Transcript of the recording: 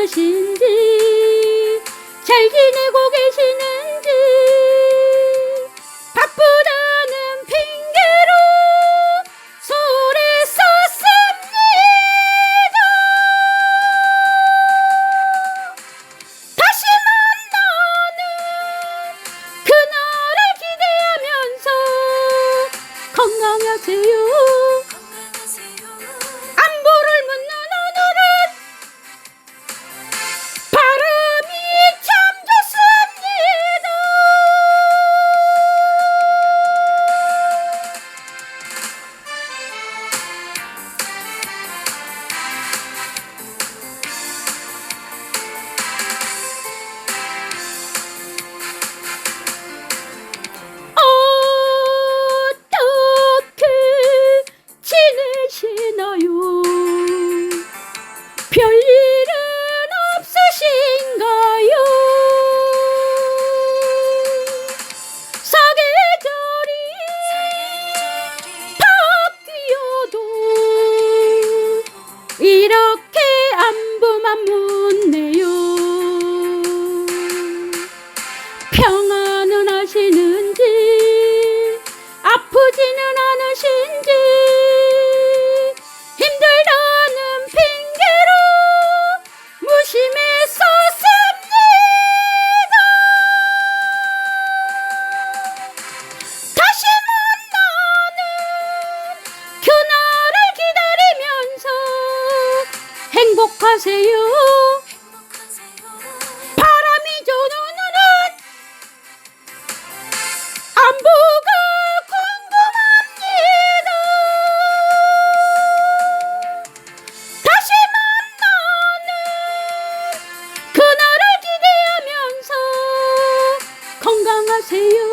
없으신지 잘 지내고 계시는지 바쁘다는 핑계로 소리 썼습니다. 다시 만나는 그날을 기대하면서 건강하세요 이렇게 안부만 묻 행복하세요 바람이 좋은 오늘은 안부가 궁금합니다. 다시 만나는 그날을 기대하면서 건강하세요.